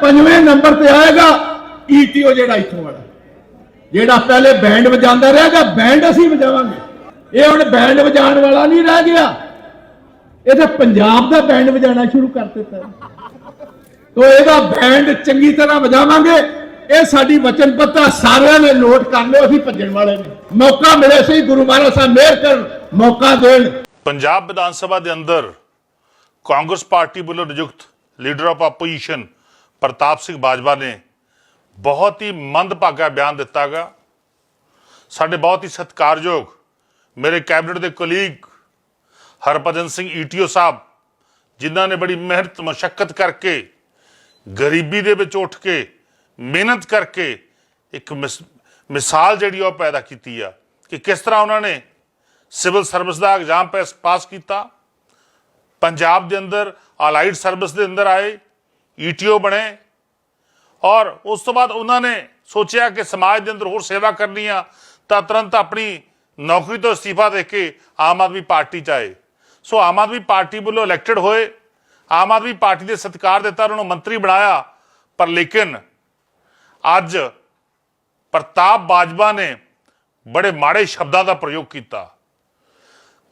ਪੰਜਵੇਂ ਨੰਬਰ ਤੇ ਆਏਗਾ ਈਟੀਓ ਜਿਹੜਾ ਇੱਥੋਂ ਵਾਲਾ। ਜਿਹੜਾ ਪਹਿਲੇ ਬੈਂਡ ਵਜਾਉਂਦਾ ਰਹੇਗਾ ਬੈਂਡ ਅਸੀਂ ਵਜਾਵਾਂਗੇ। ਇਹ ਹੁਣ ਬੈਂਡ ਵਜਾਉਣ ਵਾਲਾ ਨਹੀਂ ਰਹਿ ਗਿਆ। ਇਹ ਤਾਂ ਪੰਜਾਬ ਦਾ ਬੈਂਡ ਵਜਾਉਣਾ ਸ਼ੁਰੂ ਕਰ ਦਿੱਤਾ। ਤੋ ਇਹਦਾ ਬੈਂਡ ਚੰਗੀ ਤਰ੍ਹਾਂ ਵਜਾਵਾਂਗੇ। ਇਹ ਸਾਡੀ ਵਚਨਬੱਧਤਾ ਸਾਰਿਆਂ ਨੇ ਨੋਟ ਕਰ ਲਿਓ, ਅਸੀਂ ਭੱਜਣ ਵਾਲੇ ਨੇ। ਮੌਕਾ ਮਿਲੇ ਸੀ, ਗੁਰੂ ਮਹਾਰਾਜ ਸਾਹਿਬ ਮਿਹਰ ਕਰਨ, ਮੌਕਾ ਦੇਣ। ਪੰਜਾਬ ਵਿਧਾਨ ਸਭਾ ਦੇ ਅੰਦਰ ਕਾਂਗਰਸ ਪਾਰਟੀ ਵੱਲੋਂ ਨਿਯੁਕਤ leader of opposition Partap Singh Bajwa ਨੇ ਬਹੁਤ ਹੀ ਮੰਦਭਾਗਾ ਬਿਆਨ ਦਿੱਤਾਗਾ ਸਾਡੇ ਬਹੁਤ ਹੀ ਸਤਿਕਾਰਯੋਗ ਮੇਰੇ ਕੈਬਨਿਟ ਦੇ ਕੋਲੀਗ ਹਰਭਜਨ ਸਿੰਘ ਈਟੀਓ ਸਾਹਿਬ, ਜਿਨ੍ਹਾਂ ਨੇ ਬੜੀ ਮਿਹਨਤ ਮਸ਼ੱਕਤ ਕਰਕੇ, ਗਰੀਬੀ ਦੇ ਵਿੱਚ ਉੱਠ ਕੇ, ਮਿਹਨਤ ਕਰਕੇ ਇੱਕ ਮਿਸ- ਮਿਸਾਲ ਜਿਹੜੀ ਉਹ ਪੈਦਾ ਕੀਤੀ ਆ ਕਿ ਕਿਸ ਤਰ੍ਹਾਂ ਉਹਨਾਂ ਨੇ ਸਿਵਲ ਸਰਵਿਸ ਦਾ ਐਗਜ਼ਾਮ ਪਾਸ ਪਾਸ ਕੀਤਾ। ਪੰਜਾਬ ਦੇ ਅੰਦਰ, ਅਲਾਈਡ ਸਰਵਿਸ ਦੇ ਅੰਦਰ ਆਏ। ਈਟੀਓ ਬਣੇ। ਔਰ ਉਸ ਤੋਂ ਬਾਅਦ ਉਹਨਾਂ ਨੇ ਸੋਚਿਆ ਕਿ ਸਮਾਜ ਦੇ ਅੰਦਰ ਹੋਰ ਸੇਵਾ ਕਰਨੀ ਆ, ਤਾਂ ਤੁਰੰਤ ਆਪਣੀ ਨੌਕਰੀ ਤੋਂ ਅਸਤੀਫਾ ਦੇ ਕੇ ਆਮ ਆਦਮੀ ਪਾਰਟੀ ਚ ਆਏ। ਸੋ ਆਮ ਆਦਮੀ ਪਾਰਟੀ ਵੱਲੋਂ ਇਲੈਕਟਡ ਹੋਏ। ਆਮ ਆਦਮੀ ਪਾਰਟੀ ਦੇ ਸਤਿਕਾਰ ਦਿੱਤਾ ਉਹਨਾਂ ਨੂੰ ਮੰਤਰੀ ਬਣਾਇਆ। ਪਰ ਲੇਕਿਨ ਅੱਜ ਪ੍ਰਤਾਪ ਬਾਜਵਾ ਨੇ ਬੜੇ ਮਾੜੇ ਸ਼ਬਦਾਂ ਦਾ ਪ੍ਰਯੋਗ ਕੀਤਾ।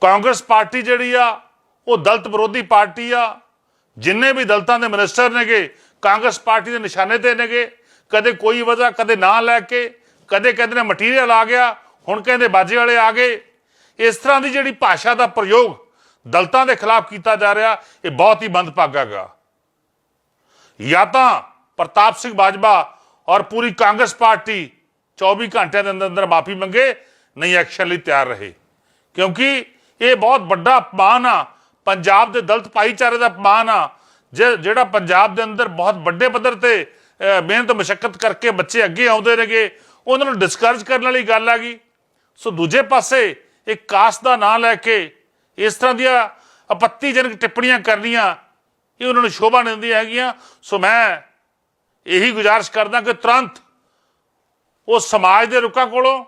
ਕਾਂਗਰਸ ਪਾਰਟੀ ਜਿਹੜੀ ਆ, ਉਹ ਦਲਤ ਵਿਰੋਧੀ ਪਾਰਟੀ ਆ। ਜਿੰਨੇ ਵੀ ਦਲਤਾਂ ਦੇ ਮਿਨਿਸਟਰ ਨੇਗੇ, ਕਾਂਗਰਸ ਪਾਰਟੀ ਦੇ ਨਿਸ਼ਾਨੇ ਤੇ ਨੇਗੇ, ਕਦੇ ਕੋਈ ਵਜ੍ਹਾ, ਕਦੇ ਨਾਂ ਲੈ ਕੇ, ਕਦੇ ਕਹਿੰਦੇ ਨੇ ਮਟੀਰੀਅਲ ਆ ਗਿਆ, ਹੁਣ ਕਹਿੰਦੇ ਬਾਜੇ ਵਾਲੇ ਆ ਗਏ। ਇਸ ਤਰ੍ਹਾਂ ਦੀ ਜਿਹੜੀ ਭਾਸ਼ਾ ਦਾ ਪ੍ਰਯੋਗ ਦਲਤਾਂ ਦੇ ਖਿਲਾਫ ਕੀਤਾ ਜਾ ਰਿਹਾ, ਇਹ ਬਹੁਤ ਹੀ ਮੰਦਭਾਗਾ ਜਾਂ ਤਾਂ ਪ੍ਰਤਾਪ ਸਿੰਘ ਬਾਜਵਾ ਔਰ ਪੂਰੀ ਕਾਂਗਰਸ ਪਾਰਟੀ 24 ਘੰਟਿਆਂ ਦੇ ਅੰਦਰ ਅੰਦਰ ਮਾਫੀ ਮੰਗੇ, ਨਹੀਂ ਐਕਸ਼ਨ ਲਈ ਤਿਆਰ ਰਹੇ। ਕਿਉਂਕਿ ਇਹ ਬਹੁਤ ਵੱਡਾ ਅਪਮਾਨ ਆ ਪੰਜਾਬ ਦੇ ਦਲਤ ਭਾਈਚਾਰੇ ਦਾ ਅਪਮਾਨ ਆ। ਜਿਹੜਾ ਪੰਜਾਬ ਦੇ ਅੰਦਰ ਬਹੁਤ ਵੱਡੇ ਪੱਧਰ ਤੇ ਮਿਹਨਤ ਮਸ਼ੱਕਤ ਕਰਕੇ ਬੱਚੇ ਅੱਗੇ ਆਉਂਦੇ ਨੇਗੇ, ਉਹਨਾਂ ਨੂੰ ਡਿਸਕਰਜ ਕਰਨ ਵਾਲੀ ਗੱਲ ਆ ਗਈ ਸੋ ਦੂਜੇ ਪਾਸੇ ਇੱਕ ਕਾਸਟ ਦਾ ਨਾਂ ਲੈ ਕੇ ਇਸ ਤਰ੍ਹਾਂ ਦੀਆਂ ਆਪੱਤੀਜਨਕ ਟਿੱਪਣੀਆਂ ਕਰਨੀਆਂ, ਇਹ ਉਹਨਾਂ ਨੂੰ ਸ਼ੋਭਾ ਨਹੀਂ ਦਿੰਦੀਆਂ ਹੈਗੀਆਂ। ਸੋ ਮੈਂ ਇਹੀ ਗੁਜ਼ਾਰਿਸ਼ ਕਰਦਾ ਕਿ ਤੁਰੰਤ ਉਹ ਸਮਾਜ ਦੇ ਰੁੱਖਾਂ ਕੋਲੋਂ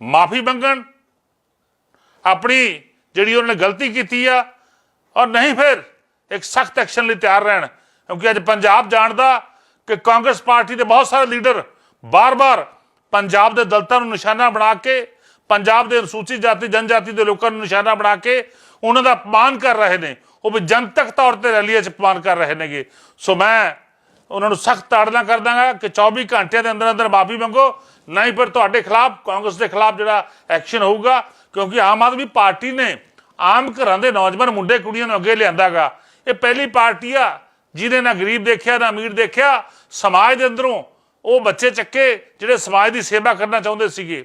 ਮਾਫੀ ਮੰਗਣ, ਆਪਣੀ ਜਿਹੜੀ ਉਹਨਾਂ ਨੇ ਗਲਤੀ ਕੀਤੀ ਆ, ਔਰ ਨਹੀਂ ਫਿਰ ਇੱਕ ਸਖਤ ਐਕਸ਼ਨ ਲਈ ਤਿਆਰ ਰਹਿਣ। ਕਿਉਂਕਿ ਅੱਜ ਪੰਜਾਬ ਜਾਣਦਾ ਕਿ ਕਾਂਗਰਸ ਪਾਰਟੀ ਦੇ ਬਹੁਤ ਸਾਰੇ ਲੀਡਰ ਬਾਰ-ਬਾਰ ਪੰਜਾਬ ਦੇ ਦਲਤਾਂ ਨੂੰ ਨਿਸ਼ਾਨਾ ਬਣਾ ਕੇ, ਪੰਜਾਬ ਦੇ ਅਨੁਸੂਚਿਤ ਜਾਤੀ, ਜਨਜਾਤੀ ਦੇ ਲੋਕਾਂ ਨੂੰ ਨਿਸ਼ਾਨਾ ਬਣਾ ਕੇ ਉਹਨਾਂ ਦਾ ਅਪਮਾਨ ਕਰ ਰਹੇ ਨੇ। ਉਹ ਵੀ ਜਨਤਕ ਤੌਰ ਤੇ ਰੈਲੀਆਂ 'ਚ ਅਪਮਾਨ ਕਰ ਰਹੇ ਨੇਗੇ। ਸੋ ਮੈਂ ਉਹਨਾਂ ਨੂੰ ਸਖਤ ਤਾੜਨਾ ਕਰ ਦਾਂਗਾ ਕਿ 24 ਘੰਟਿਆਂ ਦੇ ਅੰਦਰ ਅੰਦਰ ਮਾਫੀ ਮੰਗੋ। ਨਹੀਂ ਫਿਰ ਤੁਹਾਡੇ ਖਿਲਾਫ, ਕਾਂਗਰਸ ਦੇ ਖਿਲਾਫ ਜਿਹੜਾ ਐਕਸ਼ਨ ਹੋਊਗਾ, ਕਿਉਂਕਿ ਆਮ ਆਦਮੀ ਪਾਰਟੀ ਨੇ ਆਮ ਘਰਾਂ ਦੇ ਨੌਜਵਾਨ ਮੁੰਡੇ ਕੁੜੀਆਂ ਨੂੰ ਅੱਗੇ ਲਿਆਂਦਾਗਾ। ਇਹ ਪਹਿਲੀ ਪਾਰਟੀ ਆ ਜਿਹਨੇ ਨਾ ਗਰੀਬ ਦੇਖਿਆ, ਨਾ ਅਮੀਰ ਦੇਖਿਆ, ਸਮਾਜ ਦੇ ਅੰਦਰੋਂ ਉਹ ਬੱਚੇ ਚੱਕੇ ਜਿਹੜੇ ਸਮਾਜ ਦੀ ਸੇਵਾ ਕਰਨਾ ਚਾਹੁੰਦੇ ਸੀਗੇ।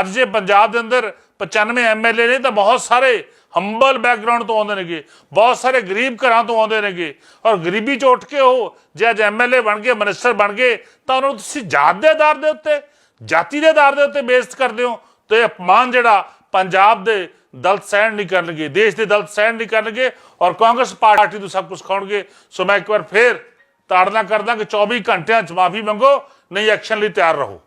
ਅੱਜ ਜੇ ਪੰਜਾਬ ਦੇ ਅੰਦਰ 95 ਐਮਐਲਏ ਨੇ ਤਾਂ ਬਹੁਤ ਸਾਰੇ ਹੰਬਲ ਬੈਕਗ੍ਰਾਉਂਡ ਤੋਂ ਆਉਂਦੇ ਨੇਗੇ, ਬਹੁਤ ਸਾਰੇ ਗਰੀਬ ਘਰਾਂ ਤੋਂ ਆਉਂਦੇ ਨੇਗੇ। ਔਰ ਗਰੀਬੀ 'ਚੋਂ ਉੱਠ ਕੇ ਉਹ ਜੇ ਅੱਜ ਐਮਐਲਏ ਬਣ ਗਏ ਮਿਨਿਸਟਰ ਬਣ ਗਏ, ਤਾਂ ਉਹਨਾਂ ਨੂੰ ਤੁਸੀਂ ਜਾਤ ਦੇ ਆਧਾਰ ਦੇ ਉੱਤੇ, ਜਾਤੀ ਦੇ ਆਧਾਰ ਦੇ ਉੱਤੇ ਬੇਇੱਜ਼ਤ ਕਰਦੇ ਹੋ। ਤੇ ਇਹ ਅਪਮਾਨ ਜਿਹੜਾ ਪੰਜਾਬ ਦੇ ਦਲਤ ਸਹਿਣ ਨਹੀਂ ਕਰਨਗੇ, ਦੇਸ਼ ਦੇ ਦਲਤ ਸਹਿਣ ਨਹੀਂ ਕਰਨਗੇ ਔਰ ਕਾਂਗਰਸ ਪਾਰਟੀ ਨੂੰ ਸਭ ਕੁਝ ਖਾਉਣਗੇ ਸੋ ਮੈਂ ਇੱਕ ਵਾਰ ਫੇਰ ਤਾੜਨਾ ਕਰਦਾ ਕਿ 24 ਘੰਟਿਆਂ ਚ ਮਾਫੀ ਮੰਗੋ, ਨਹੀਂ ਐਕਸ਼ਨ ਲਈ ਤਿਆਰ ਰਹੋ।